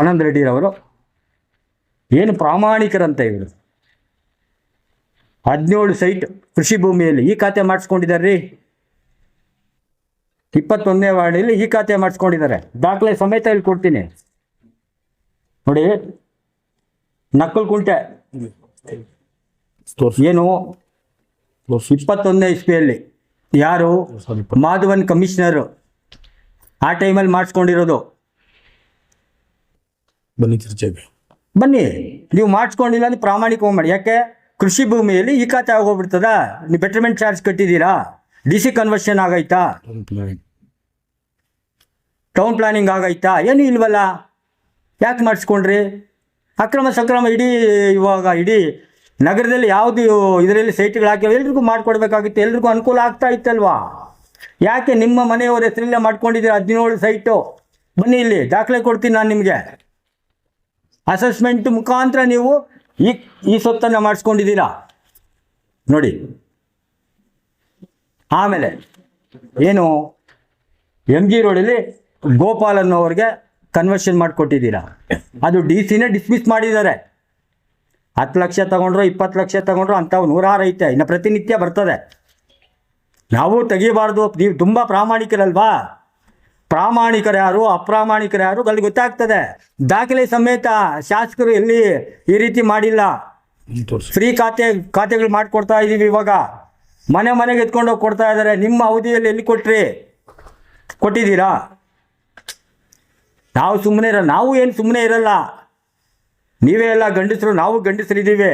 ಆನಂದ್ ರೆಡ್ಡಿರವರು ಏನು ಪ್ರಾಮಾಣಿಕರಂತ ಇವರು. ಹದಿನೇಳು ಸೈಟ್ ಕೃಷಿ ಭೂಮಿಯಲ್ಲಿ ಈ ಖಾತೆ ಮಾಡಿಸ್ಕೊಂಡಿದ್ದಾರೆ. ರೀ ಇಪ್ಪತ್ತೊಂದನೇ ವಾರ್ಡಲ್ಲಿ ಈ ಖಾತೆ ಮಾಡಿಸ್ಕೊಂಡಿದ್ದಾರೆ. ದಾಖಲೆ ಸಮೇತ ಇಲ್ಲಿ ಕೊಡ್ತೀನಿ. ನೋಡಿ ನಕ್ಕಲ್ ಕುಂಟೆ. ಏನು? ಇಪ್ಪತ್ತೊಂದನೇ ಇಸ್ವಿಯಲ್ಲಿ ಯಾರು? ಮಾಧವನ್ ಕಮಿಷನರು. ಆ ಟೈಮಲ್ಲಿ ಮಾಡಿಸ್ಕೊಂಡಿರೋದು. ಬನ್ನಿ ಚರ್ಚೆಗೆ. ಬನ್ನಿ ನೀವು ಮಾಡಿಸ್ಕೊಂಡಿಲ್ಲ ಅಂದ್ರೆ ಪ್ರಾಮಾಣಿಕವಾಗಿ ಮಾಡಿ ಯಾಕೆ? ಕೃಷಿ ಭೂಮಿಯಲ್ಲಿ ಈ ಖಾತೆ ಆಗೋಗ್ಬಿಡ್ತದ? ನೀವು ಬೆಟರ್ಮೆಂಟ್ ಚಾರ್ಜ್ ಕಟ್ಟಿದ್ದೀರಾ? ಡಿ ಸಿ ಕನ್ವರ್ಷನ್ ಆಗೈತಾ? ಟೌನ್ ಪ್ಲಾನಿಂಗ್ ಆಗೈತಾ? ಏನು ಇಲ್ವಲ್ಲ? ಯಾಕೆ ಮಾಡಿಸ್ಕೊಂಡ್ರಿ? ಅಕ್ರಮ ಸಕ್ರಮ ಇಡೀ ಇವಾಗ ಇಡೀ ನಗರದಲ್ಲಿ ಯಾವುದು ಇದರಲ್ಲಿ ಸೈಟ್ಗಳು ಹಾಕಿ ಎಲ್ರಿಗೂ ಮಾಡಿಕೊಡ್ಬೇಕಾಗಿತ್ತು ಎಲ್ರಿಗೂ ಅನುಕೂಲ ಆಗ್ತಾ ಇತ್ತಲ್ವಾ? ಯಾಕೆ ನಿಮ್ಮ ಮನೆಯವರ ಹೆಸರಲ್ಲೇ ಮಾಡ್ಕೊಂಡಿದ್ದೀರಾ? ಹದಿನೇಳು ಸೈಟು. ಬನ್ನಿ ಇಲ್ಲಿ ದಾಖಲೆ ಕೊಡ್ತೀನಿ ನಾನು ನಿಮಗೆ. ಅಸೆಸ್ಮೆಂಟ್ ಮುಖಾಂತರ ನೀವು ಈ ಈ ಸೊತ್ತನ್ನು ಮಾಡಿಸ್ಕೊಂಡಿದ್ದೀರಾ? ನೋಡಿ. ಆಮೇಲೆ ಏನು ಎಂ ಜಿ ರೋಡಲ್ಲಿ ಗೋಪಾಲ್ ಅನ್ನೋರಿಗೆ ಕನ್ವರ್ಷನ್ ಮಾಡಿಕೊಟ್ಟಿದ್ದೀರಾ? ಅದು ಡಿ ಸಿನೇ ಡಿಸ್ಮಿಸ್ ಮಾಡಿದ್ದಾರೆ. ಹತ್ತು ಲಕ್ಷ ತಗೊಂಡ್ರು, ಇಪ್ಪತ್ತು ಲಕ್ಷ ತಗೊಂಡ್ರು, ಅಂಥವು ನೂರಾರು ಐತೆ. ಇನ್ನು ಪ್ರತಿನಿತ್ಯ ಬರ್ತದೆ. ನಾವು ತೆಗಿಬಾರ್ದು. ನೀವು ತುಂಬ ಪ್ರಾಮಾಣಿಕರಲ್ವಾ? ಪ್ರಾಮಾಣಿಕರು ಯಾರು ಅಪ್ರಾಮಾಣಿಕರು ಯಾರು ಅಲ್ಲಿ ಗೊತ್ತಾಗ್ತದೆ. ದಾಖಲೆ ಸಮೇತ ಶಾಸಕರು ಎಲ್ಲಿ ಈ ರೀತಿ ಮಾಡಿಲ್ಲ. ಫ್ರೀ ಖಾತೆ ಖಾತೆಗಳು ಮಾಡಿಕೊಡ್ತಾ ಇದ್ದೀವಿ ಇವಾಗ. ಮನೆ ಮನೆಗೆ ಎತ್ಕೊಂಡು ಹೋಗಿ ಕೊಡ್ತಾ ಇದ್ದಾರೆ ನಿಮ್ಮ ಅವಧಿಯಲ್ಲಿ ಎಲ್ಲಿ ಕೊಟ್ರಿ? ಕೊಟ್ಟಿದ್ದೀರಾ? ನಾವು ಸುಮ್ಮನೆ ಇರಲ್ಲ. ನಾವು ಏನು ಸುಮ್ಮನೆ ಇರಲ್ಲ. ನೀವೇ ಎಲ್ಲ ಗಂಡಸರು ನಾವು ಗಂಡಸರಿದ್ದೀವಿ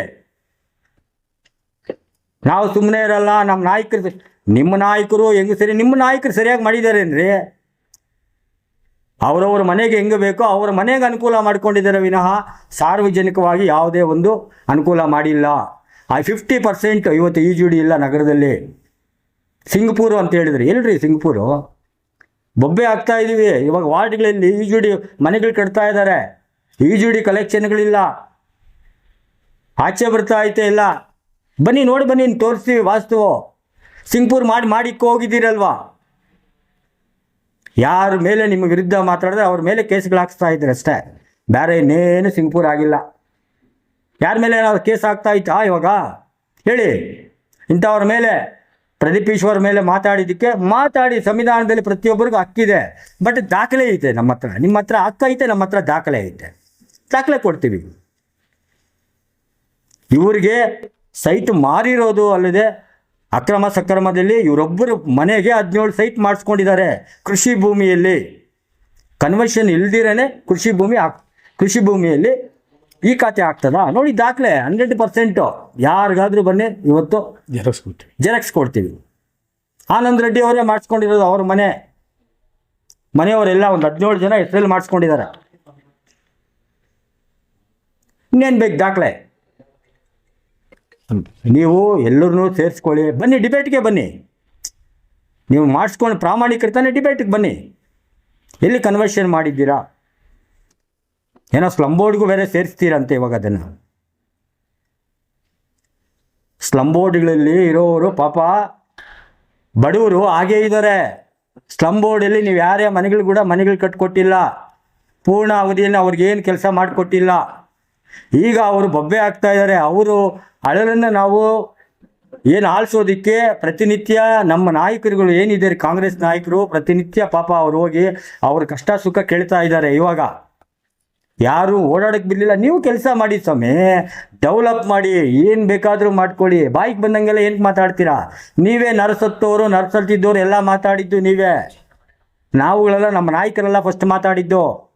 ನಾವು ಸುಮ್ಮನೆ ಇರಲ್ಲ. ನಮ್ಮ ನಾಯಕರು ನಿಮ್ಮ ನಾಯಕರು ಹೆಂಗೆ ಸರಿ ನಿಮ್ಮ ನಾಯಕರು ಸರಿಯಾಗಿ ಮಾಡಿದ್ದಾರೇನ್ರಿ ಅವರವ್ರ ಮನೆಗೆ ಹೆಂಗೆ ಬೇಕೋ ಅವರ ಮನೆಗೆ ಅನುಕೂಲ ಮಾಡ್ಕೊಂಡಿದ್ದಾರೆ ವಿನಃ ಸಾರ್ವಜನಿಕವಾಗಿ ಯಾವುದೇ ಒಂದು ಅನುಕೂಲ ಮಾಡಿಲ್ಲ. ಆ ಫಿಫ್ಟಿ ಪರ್ಸೆಂಟ್ ಇವತ್ತು ಈಜುಡಿ ಇಲ್ಲ ನಗರದಲ್ಲಿ. ಸಿಂಗಪೂರು ಅಂತ ಹೇಳಿದ್ರು, ಎಲ್ರಿ ಸಿಂಗಪೂರು? ಬೊಬ್ಬೆ ಆಗ್ತಾ ಇದ್ದೀವಿ ಇವಾಗ ವಾರ್ಡ್ಗಳಲ್ಲಿ ಈಜುಡಿ ಮನೆಗಳು ಕಟ್ತಾ ಇದ್ದಾರೆ. ಈಜುಡಿ ಕಲೆಕ್ಷನ್ಗಳಿಲ್ಲ ಆಚೆ ಬರ್ತಾ ಐತೆ ಇಲ್ಲ ಬನ್ನಿ ನೋಡಿ ಬನ್ನಿ ತೋರಿಸ್ತೀವಿ ವಾಸ್ತು ಸಿಂಗಪೂರ್ ಮಾಡಿ ಮಾಡಿಕ್ಕೆ ಹೋಗಿದ್ದೀರಲ್ವಾ ಯಾರ ಮೇಲೆ ನಿಮ್ಮ ವಿರುದ್ಧ ಮಾತಾಡಿದ್ರೆ ಅವ್ರ ಮೇಲೆ ಕೇಸ್ಗಳು ಹಾಕ್ಸ್ತಾ ಇದ್ದಾರೆ ಅಷ್ಟೇ. ಬೇರೆ ಇನ್ನೇನು ಸಿಂಗ್ಪೂರ್ ಆಗಿಲ್ಲ. ಯಾರ ಮೇಲೆ ಏನಾದ್ರು ಕೇಸ್ ಆಗ್ತಾ ಇತ್ತಾ ಇವಾಗ ಹೇಳಿ. ಇಂಥವ್ರ ಮೇಲೆ, ಪ್ರದೀಪ್ ಈಶ್ವರ್ ಮೇಲೆ ಮಾತಾಡಿದ್ದಕ್ಕೆ ಮಾತಾಡಿ ಸಂವಿಧಾನದಲ್ಲಿ ಪ್ರತಿಯೊಬ್ಬರಿಗೂ ಹಕ್ಕಿದೆ. ಬಟ್ ದಾಖಲೆ ಐತೆ ನಮ್ಮ ಹತ್ರ. ನಿಮ್ಮ ಹತ್ರ ಹಕ್ಕ ಐತೆ, ನಮ್ಮ ಹತ್ರ ದಾಖಲೆ ಐತೆ. ದಾಖಲೆ ಕೊಡ್ತೀವಿ. ಇವರಿಗೆ ಸೈಟ್ ಮಾರಿರೋದು ಅಲ್ಲದೆ ಅಕ್ರಮ ಸಕ್ರಮದಲ್ಲಿ ಇವರೊಬ್ಬರು ಮನೆಗೆ ಹದಿನೇಳು ಸೈಟ್ ಮಾಡಿಸ್ಕೊಂಡಿದ್ದಾರೆ ಕೃಷಿ ಭೂಮಿಯಲ್ಲಿ. ಕನ್ವರ್ಷನ್ ಇಲ್ದಿರೇ ಕೃಷಿ ಭೂಮಿ ಹಾಕ್ ಕೃಷಿ ಭೂಮಿಯಲ್ಲಿ ಈ ಖಾತೆ ಆಗ್ತದಾ? ನೋಡಿ ದಾಖಲೆ ಹಂಡ್ರೆಡ್ ಪರ್ಸೆಂಟು ಯಾರಿಗಾದ್ರೂ ಬನ್ನಿ ಇವತ್ತು ಜೆರಾಕ್ಸ್ ಕೊಡ್ತೀವಿ. ಜೆರಾಕ್ಸ್ ಕೊಡ್ತೀವಿ. ಆನಂದ್ ರೆಡ್ಡಿ ಅವರೇ ಮಾಡಿಸ್ಕೊಂಡಿರೋದು ಅವ್ರ ಮನೆ. ಮನೆಯವರೆಲ್ಲ ಒಂದು ಹದಿನೇಳು ಜನ ಹೆಸರಲ್ಲಿ ಮಾಡಿಸ್ಕೊಂಡಿದ್ದಾರೆ. ಇನ್ನೇನು ಬೇಕು ದಾಖಲೆ? ನೀವು ಎಲ್ಲರನ್ನೂ ಸೇರಿಸ್ಕೊಳ್ಳಿ. ಬನ್ನಿ, ಡಿಬೇಟ್ಗೆ ಬನ್ನಿ. ನೀವು ಮಾಡಿಸ್ಕೊಂಡು ಪ್ರಾಮಾಣಿಕರ್ತಾನೆ ಡಿಬೇಟ್ಗೆ ಬನ್ನಿ. ಎಲ್ಲಿ ಕನ್ವರ್ಷನ್ ಮಾಡಿದ್ದೀರಾ? ಏನೋ ಸ್ಲಮ್ ಬೋರ್ಡ್ಗೂ ಬೇರೆ ಸೇರಿಸ್ತೀರಂತೆ ಇವಾಗ ಅದನ್ನು. ಸ್ಲಮ್ ಬೋರ್ಡ್ಗಳಲ್ಲಿ ಇರೋರು ಪಾಪ ಬಡವರು ಹಾಗೇ ಇದ್ದಾರೆ. ಸ್ಲಮ್ ಬೋರ್ಡಲ್ಲಿ ನೀವು ಯಾರೇ ಮನೆಗಳು ಕೂಡ ಮನೆಗಳು ಕಟ್ಕೊಟ್ಟಿಲ್ಲ. ಪೂರ್ಣ ಅವಧಿಯಲ್ಲಿ ಅವ್ರಿಗೇನು ಕೆಲಸ ಮಾಡಿಕೊಟ್ಟಿಲ್ಲ. ಈಗ ಅವರು ಬೊಬ್ಬೆ ಆಗ್ತಾ ಇದ್ದಾರೆ. ಅವರು ಅಳಲನ್ನು ನಾವು ಏನು ಆಳ್ಸೋದಕ್ಕೆ ಪ್ರತಿನಿತ್ಯ ನಮ್ಮ ನಾಯಕರುಗಳು ಏನಿದ್ದಾರೆ, ಕಾಂಗ್ರೆಸ್ ನಾಯಕರು ಪ್ರತಿನಿತ್ಯ ಪಾಪ ಅವ್ರು ಹೋಗಿ ಅವ್ರ ಕಷ್ಟ ಸುಖ ಕೇಳ್ತಾ ಇದ್ದಾರೆ. ಇವಾಗ ಯಾರು ಓಡಾಡಕ್ಕೆ ಬಿಡಲಿಲ್ಲ. ನೀವು ಕೆಲಸ ಮಾಡಿ ಸ್ವಾಮಿ ಡೆವಲಪ್ ಮಾಡಿ, ಏನು ಬೇಕಾದರೂ ಮಾಡ್ಕೊಳ್ಳಿ. ಬಾಯಿಗೆ ಬಂದಂಗೆಲ್ಲ ಏನು ಮಾತಾಡ್ತೀರಾ? ನೀವೇ ನರಸತ್ತೋರು, ನರಸಲ್ತಿದ್ದೋರು ಎಲ್ಲ ಮಾತಾಡಿದ್ದು ನೀವೇ. ನಾವುಗಳೆಲ್ಲ ನಮ್ಮ ನಾಯಕರೆಲ್ಲ ಫಸ್ಟ್ ಮಾತಾಡಿದ್ದು.